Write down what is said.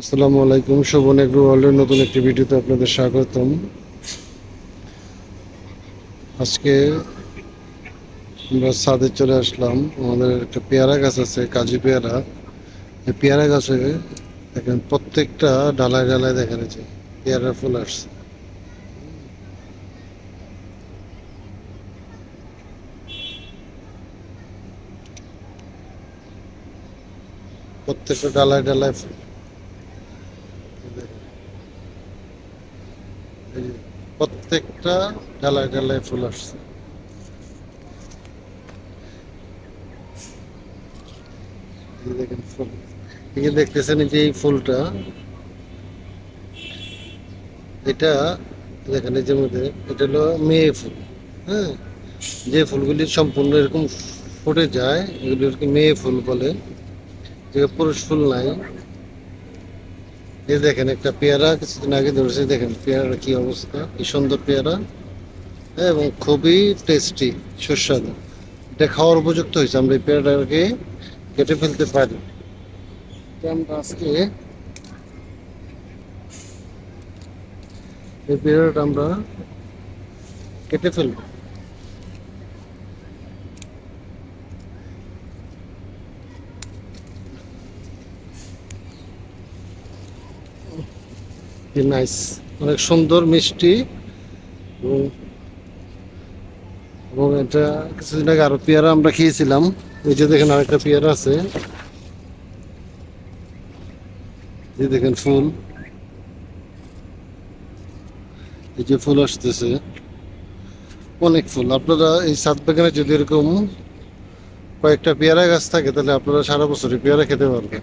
আসসালামু আলাইকুম, শোভন এগ্রো ওয়ার্ল্ডের নতুন একটি ভিডিওতে আপনাদের স্বাগতম। আজকে আমরা ছাদে চলে আসলাম। আমাদের একটা পেয়ারা গাছ আছে, কাজু পেয়ারা। এই পেয়ারা গাছে দেখেন প্রত্যেকটা ডালায় ডালায় দেখা যাচ্ছে পেয়ারা ফুল আসছে। প্রত্যেকটা ডালায় ডালায় ফুল। প্রত্যেকটা ডালায় ডালায় ফুল আসছে। দেখতেছেন যে এই ফুলটা, এটা দেখেন এই যে মধ্যে, এটা হলো মেয়ে ফুল হ্যাঁ? যে ফুলগুলি সম্পূর্ণ এরকম ফুটে যায় এগুলোকে মেয়ে ফুল বলে। যে পুরুষ ফুল নাই এই দেখেন একটা পেয়ারা, কিছুদিন আগে ধরেছে, দেখেন পেয়ারার কি অবস্থা, কি সুন্দর পেয়ারা, এবং খুবই টেস্টি সুস্বাদু। এটা খাওয়ার উপযুক্ত হয়েছে, আমরা এই পেয়ারাটাকে কেটে ফেলতে পারি। আমরা আজকে এই পেয়ারাটা আমরা কেটে ফেলব। কি নাইস অনেক সুন্দর, মিষ্টি এবং এবং এটা কিছুদিন আগে আরও পেয়ারা আমরা খেয়েছিলাম। এই যে দেখেন আরেকটা পেয়ারা আছে। এই দেখেন ফুল। এই যে ফুল আসতেছে। অনেক ফুল। আপনারা এই সাত বাগানে যদি এরকম কয়েকটা পেয়ারা গাছ থাকে, তাহলে আপনারা সারা বছরই পেয়ারা খেতে পারবেন।